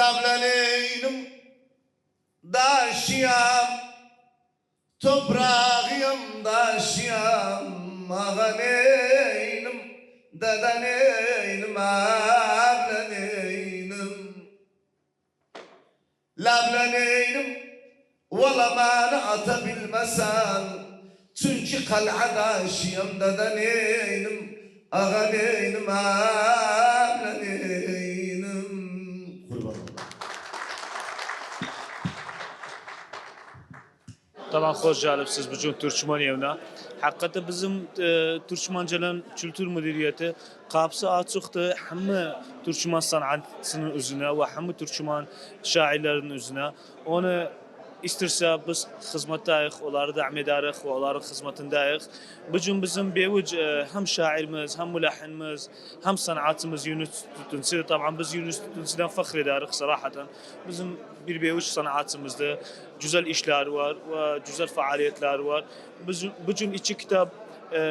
Lavlaneynim Daşıyam Toprağıyım daşıyam. Ağaneynim Dadaneynim Ablaneynim Lavlaneynim Valamanı atabilmesen Çünkü kal'adaşıyım Dadaneynim Ağaneynim Ablaneynim Tamam hoş geldiniz bugün Türkmen evine. Hakikaten bizim e, Türkmence'nin kültür müdüriyeti kapısı açıktı. Hem Türkmen sanatının üzerine ve hem Türkmen şairlerin üzerine. Onu istirsə biz xidmətdəyik, onları dəhm edərik və onların xidmətindəyik. Bu gün bizim bewuc e, həm şairimiz, həm müləhinimiz, həm sənətimiz Yunus Tunsi. Tabii biz Yunus Tunsi'dən fəxr edərik sərahətən. Bizim bir bewuc sənətimizdə gözəl işlər var və gözəl fəaliyyətlər var. Biz bu gün iki kitab e,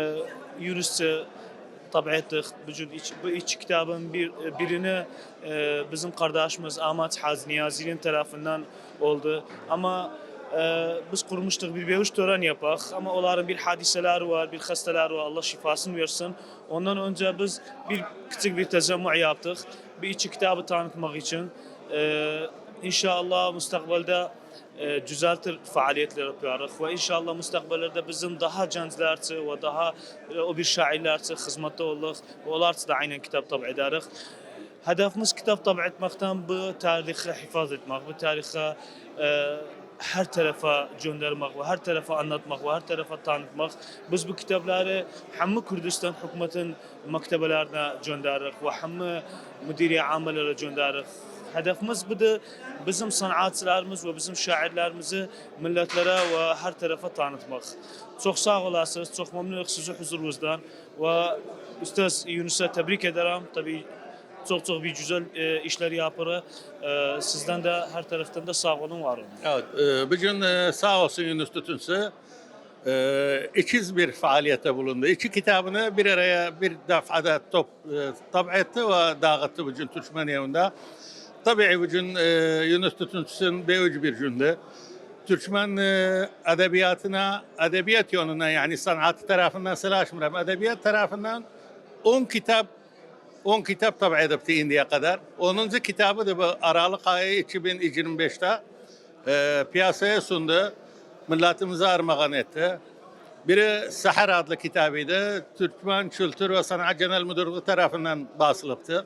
tabi ettik. Bugün iç, bu iki kitabın bir, birini e, bizim kardeşimiz Ahmet Haz Niyazi'nin tarafından oldu. Ama e, biz kurmuştuk bir bevuş tören yapak ama onların bir hadiseler var, bir hastalar var. Allah şifasını versin. Ondan önce biz bir küçük bir tezemmü yaptık. Bir iki kitabı tanıtmak için. E, inşallah müstakbelde e, düzeltir faaliyetler yapıyoruz ve inşallah müstakbelerde bizim daha gençlerçe ve daha e, o bir şairlerçe hizmette oluruz ve onlarçe da aynen kitap tabi ederiz. Hedefimiz kitap tabi etmekten bu tarihi hifaz etmek, bu tarihi e, her tarafa göndermek ve her tarafa anlatmak ve her tarafa tanıtmak. Biz bu kitapları hem Kürdistan hükümetin mektebelerine gönderir ve hem müdiri amellere gönderir. Hedefimiz budur. Bizim sanatçılarımız ve bizim şairlerimizi milletlere ve her tarafa tanıtmak. Çok sağ olasınız, çok memnunum sizi huzurunuzdan ve Üstad Yunus'a tebrik ederim. Tabii çok çok bir güzel e, işler yapır. E, sizden de her taraftan da sağ olun, var olun. Evet, e, bugün e, sağ olsun Yunus Tütünsü e, ikiz bir faaliyette bulundu. İki kitabını bir araya bir defada top e, tab etti ve dağıttı bugün Türkmen evinde. Tabii bugün e, Yunus Tütünsü'nün beyucu bir gündü. Türkmen e, edebiyatına, edebiyat yönüne yani sanat tarafından sıraşmıram. Edebiyat tarafından 10 kitap 10 kitap tabi edipti indiye kadar. 10. kitabı da bu Aralık ayı 2025'te e, piyasaya sundu. Milletimize armağan etti. Biri Sahar adlı kitabıydı. Türkmen Kültür ve Sanat Genel Müdürlüğü tarafından basılıptı.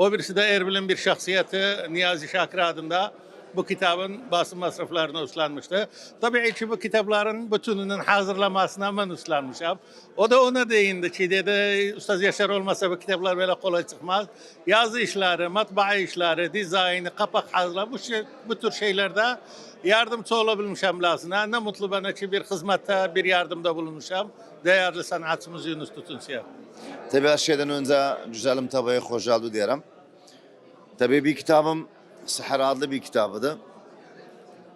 O birisi de Erbil'in bir şahsiyeti Niyazi Şakir adında bu kitabın basın masraflarını üstlenmişti. Tabii ki bu kitapların bütününün hazırlamasına ben üstlenmişim. O da ona değindi ki dedi Ustaz Yaşar olmasa bu kitaplar böyle kolay çıkmaz. Yazı işleri, matbaa işleri, dizaynı, kapak hazırlama bu, şey, bu tür şeylerde yardımcı olabilmişim lazım. Ne mutlu bana ki bir hizmette bir yardımda bulunmuşum. Değerli sanatçımız Yunus Tutunsu'ya. Tabii her şeyden önce güzelim tabii hoş oldu diyelim. Tabii bir kitabım Seher adlı bir kitabıydı.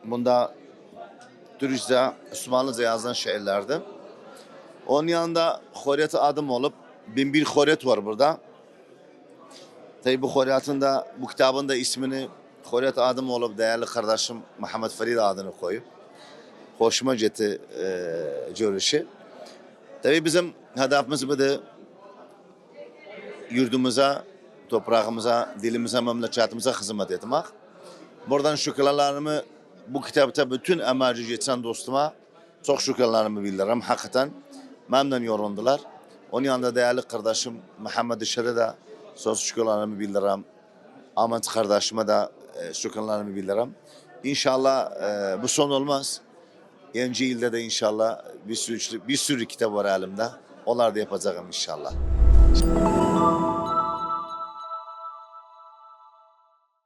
Bunda Türkçe, Osmanlıca yazılan şiirlerdi. Onun yanında Horiyet adım olup bin bir Horiyet var burada. Tabii bu Horiyet'in de bu kitabın da ismini Horiyet adım olup değerli kardeşim Muhammed Farid adını koyup hoşuma gitti e, görüşü. Tabii bizim hedefimiz budur yurdumuza, toprağımıza, dilimize, memleketimize hizmet etmek. Buradan şükürlerimi bu kitapta bütün emelci geçen dostuma çok şükürlerimi bildiririm. Hakikaten memnun yoruldular. Onun yanında değerli kardeşim Muhammed İşer'e de söz şükürlerimi bildiririm. Ahmet kardeşime de e, şükürlerimi bildiririm. İnşallah e, bu son olmaz. Yeni yılda da inşallah bir sürü, bir sürü kitap var elimde. Onlar da yapacağım inşallah.